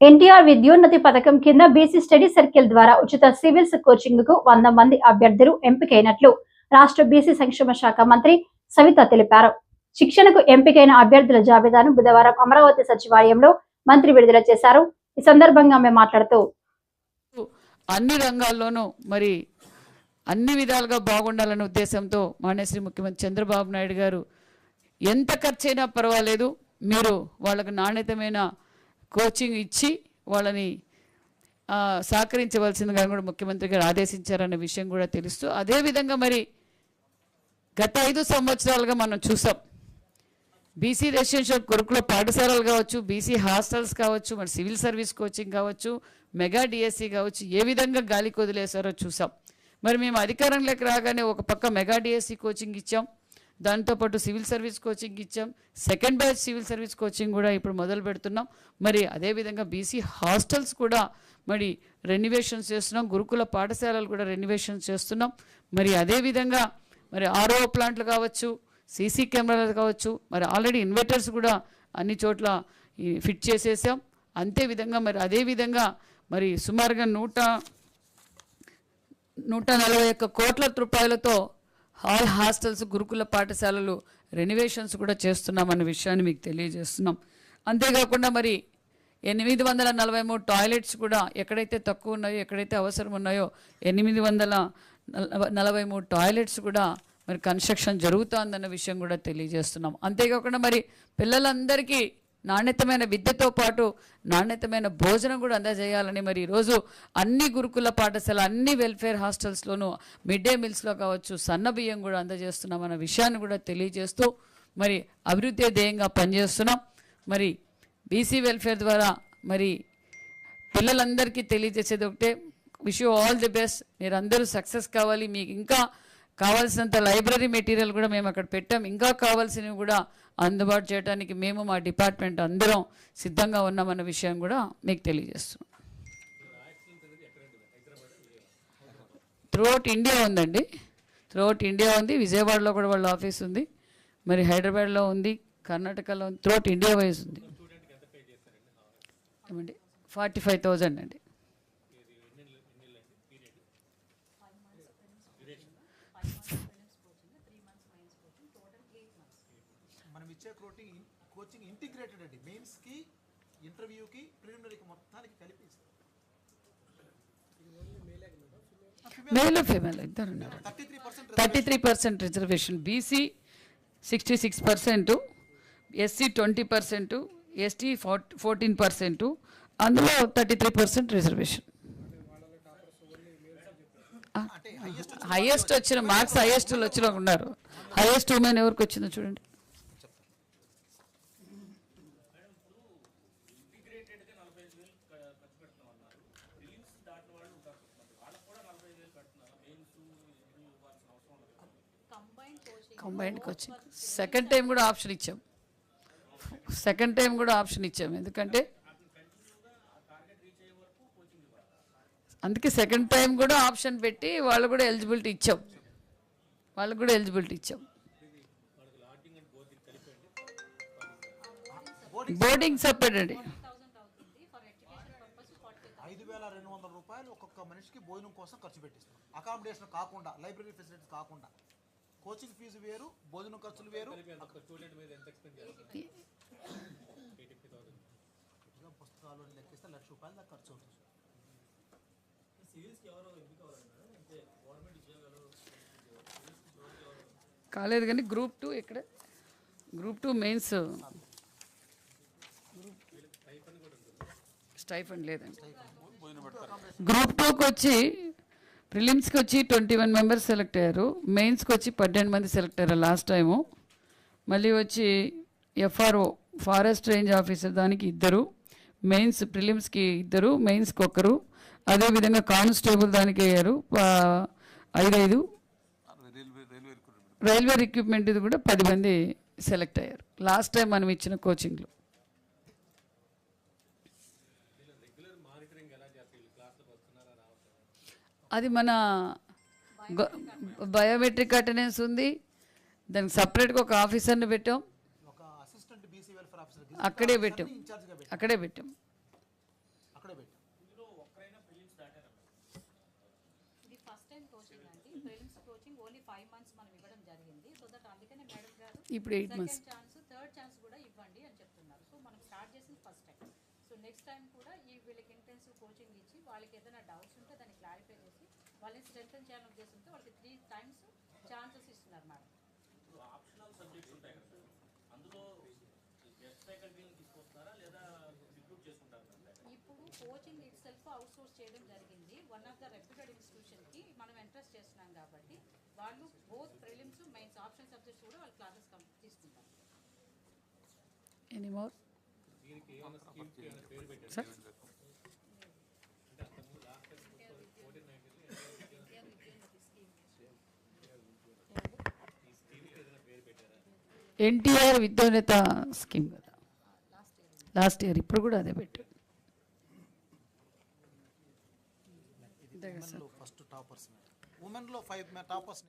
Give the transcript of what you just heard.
ఎన్టీఆర్ విద్యోన్నతి పథకం కింద BC study circle ద్వారా ఉచిత సివిల్స్ కోచింగ్కు వంద మంది అభ్యర్థులు ఎంపికైనట్లు రాష్ట్ర బీసీ సంక్షేమ శాఖ మంత్రి సవిత తెలిపారు. శిక్షణకు ఎంపికైన అభ్యర్థుల జాబితాను బుధవారం అమరావతి సచివాలయంలో మంత్రి విడుదల చేశారు. ఈ సందర్భంగా ఆమె మాట్లాడుతూ అన్ని రంగాల్లోనూ మరి అన్ని విధాలుగా బాగుండాలనే ఉద్దేశంతో మాన్యశ్రీ ముఖ్యమంత్రి చంద్రబాబు నాయుడు గారు ఎంత ఖర్చైనా పర్వాలేదు. మీరు వాళ్ళకు నాణ్యతమైన కోచింగ్ ఇచ్చి వాళ్ళని సహకరించవలసిందిగా కూడా ముఖ్యమంత్రి గారు ఆదేశించారన్న విషయం కూడా తెలుస్తూ అదేవిధంగా మరి గత ఐదు సంవత్సరాలుగా మనం చూసాం. బీసీ రెసిడెన్షియల్ కొరకులో పాఠశాలలు కావచ్చు బీసీ హాస్టల్స్ కావచ్చు మరి సివిల్ సర్వీస్ కోచింగ్ కావచ్చు మెగా డిఎస్సి కావచ్చు ఏ విధంగా గాలికి వదిలేశారో చూసాం. మరి మేము అధికారంలోకి రాగానే ఒక పక్క మెగా డిఎస్సి కోచింగ్ ఇచ్చాం. దాంతోపాటు సివిల్ సర్వీస్ కోచింగ్ ఇచ్చాం. Second batch civil service coaching కూడా ఇప్పుడు మొదలు పెడుతున్నాం. మరి అదేవిధంగా బీసీ హాస్టల్స్ కూడా మరి రెన్యువేషన్ చేస్తున్నాం. గురుకుల పాఠశాలలు కూడా రెన్యువేషన్ చేస్తున్నాం. మరి అదేవిధంగా మరి ఆర్ఓ ప్లాంట్లు కావచ్చు సీసీ కెమెరాలు కావచ్చు మరి ఆల్రెడీ ఇన్వర్టర్స్ కూడా అన్ని చోట్ల ఫిట్ చేసేసాం. అంతే విధంగా మరి అదే విధంగా మరి సుమారుగా నూట నూట నలభై ఒక్క కోట్ల రూపాయలతో హాల్ హాస్టల్స్ గురుకుల పాఠశాలలు రెనోవేషన్స్ కూడా చేస్తున్నామన్న విషయాన్ని మీకు తెలియజేస్తున్నాం. అంతేకాకుండా మరి ఎనిమిది వందల నలభై మూడు టాయిలెట్స్ కూడా ఎక్కడైతే తక్కువ ఉన్నాయో ఎక్కడైతే అవసరం ఉన్నాయో ఎనిమిది వందల నలభై- నలభై మూడు టాయిలెట్స్ కూడా మరి కన్స్ట్రక్షన్ జరుగుతోందన్న విషయం కూడా తెలియజేస్తున్నాం. అంతేకాకుండా మరి పిల్లలందరికీ నాణ్యతమైన విద్యతో పాటు నాణ్యతమైన భోజనం కూడా అందజేయాలని మరి ఈరోజు అన్ని గురుకుల పాఠశాల అన్ని వెల్ఫేర్ హాస్టల్స్లోనూ మిడ్ డే మీల్స్లో కావచ్చు సన్న బియ్యం కూడా అందజేస్తున్నామన్న విషయాన్ని కూడా తెలియజేస్తూ మరి అభివృద్ధి ధ్యేయంగా పనిచేస్తున్నాం. మరి బీసీ వెల్ఫేర్ ద్వారా మరి పిల్లలందరికీ తెలియజేసేది ఒకటే. Wish you all the best మీరు సక్సెస్ కావాలి. మీకు ఇంకా కావాల్సినంత లైబ్రరీ మెటీరియల్ కూడా మేము అక్కడ పెట్టాం. ఇంకా కావాల్సినవి కూడా అందుబాటు చేయడానికి మేము మా డిపార్ట్మెంట్ అందరం సిద్ధంగా ఉన్నామన్న విషయం కూడా మీకు తెలియజేస్తున్నాం. త్రూఅవుట్ ఇండియా ఉందండి. త్రూఅవుట్ ఇండియా ఉంది. విజయవాడలో కూడా వాళ్ళ ఆఫీస్ ఉంది. మరి హైదరాబాద్లో ఉంది. కర్ణాటకలో ఉంది. త్రూఅవుట్ ఇండియా వైజ్ ఉంది. ఏమండి? ఫార్టీ ఫైవ్ థౌజండ్ అండి. ఇచ్చే కోచింగ్ కోచింగ్ ఇంటిగ్రేటెడ్ అండి. మెయిన్స్కి ఇంటర్వ్యూకి ప్రిలిమినరీకి మొత్తానికి కలిపి మేల్ ఫీమేల్ ఇద్దరు ఉన్నారు. Thirty three percent reservation BC sixty six percent SC twenty percent ST fourteen percent అందులో thirty three percent reservation highest వచ్చిన మార్క్స్ హైయెస్ట్ వచ్చిన ఉన్నారు. హైయెస్ట్ ఉమెన్ ఎవరికి వచ్చిందో చూడండి. కంబైన్డ్కి వచ్చి సెకండ్ టైం కూడా ఆప్షన్ ఇచ్చాం. సెకండ్ టైం కూడా ఆప్షన్ ఇచ్చాం. ఎందుకంటే అందుకే సెకండ్ టైం కూడా ఆప్షన్ పెట్టి వాళ్ళు కూడా ఎలిజిబిలిటీ ఇచ్చాం. వాళ్ళకు కూడా ఎలిజిబిలిటీ ఇచ్చాం. బోర్డింగ్ సపరేట్ అండి. ఐదు వేల రెండు వందల రూపాయలు ఒక్కొక్క మనిషికి భోజనం కోసం ఖర్చు పెట్టిస్తున్నాం అకామిడేషన్ కాకుండా లైబ్రరీ ఫెసిలిటీస్ కాకుండా. కోచింగ్ ఫీజు వేరు భోజనం ఖర్చులు వేరు. పుస్తకాలు లెక్కిస్తే లక్ష రూపాయలు దాకా ఖర్చు అవుతుంది. కాలేదు కానీ గ్రూప్ టూ ఇక్కడ గ్రూప్ టూ మెయిన్స్ స్టైఫండ్ లేదండి. గ్రూప్ టూకి వచ్చి ప్రిలిమ్స్కి వచ్చి ట్వంటీ వన్ మెంబర్స్ సెలెక్ట్ అయ్యారు. మెయిన్స్కి వచ్చి పన్నెండు మంది సెలెక్ట్ అయ్యారు లాస్ట్ టైము. మళ్ళీ వచ్చి ఎఫ్ఆర్ఓ ఫారెస్ట్ రేంజ్ ఆఫీసర్ దానికి ఇద్దరు. మెయిన్స్ ప్రిలిమ్స్కి ఇద్దరు మెయిన్స్కి ఒకరు అదేవిధంగా కానిస్టేబుల్ దానికి అయ్యారు. ఐదైదు. రైల్వే రిక్రూట్మెంట్ ఇది కూడా పది మంది సెలెక్ట్ అయ్యారు. లాస్ట్ టైం మనం ఇచ్చిన కోచింగ్లో అది మన బయోమెట్రిక్ అటెండెన్స్ ఉంది. దానికి సపరేట్గా ఒక ఆఫీసర్ని పెట్టాం. అక్కడే పెట్టాం. అక్కడే పెట్టాం. ఇప్పుడు ఎయిట్ మంత్స్ నెక్స్ట్ టైం కూడా ఈ వీళ్ళకి ఇంటెన్సివ్ కోచింగ్ ఇచ్చి వాళ్ళకి ఏదైనా డౌట్స్ ఉంటే దాన్ని క్లారిఫై చేసి వాళ్ళని స్ట్రెంథన్ చేయాలనే ఉద్దేశంతో వాళ్ళకి త్రీ టైమ్స్ ఛాన్సెస్ ఇస్తున్నారు మేడం ఆప్షనల్ సబ్జెక్ట్స్ ఉంటాయి కదా సార్. అందులో బెస్ట్ ఫ్యాకల్టీని తీసుకొస్తారా లేదా రిక్రూట్ చేసుకుంటారా సార్ ఇప్పుడు coaching itself out source చేయడం జరిగింది. వన్ ఆఫ్ ద రెప్యూటెడ్ ఇన్స్టిట్యూషన్కి మనం ఎంట్రెస్ట్ చేస్తున్నాం కాబట్టి వాళ్ళు both prelims mains option subjects కూడా వాళ్ళు క్లాసెస్ తీసుకుంటారు. Any more sir NTR Vidyonnatha scheme కదా. లాస్ట్ ఇయర్ ఇప్పుడు కూడా అదే పెట్టారు. ఫస్ట్ టాపర్స్ ఉమెన్లో ఫైవ్ టాపర్స్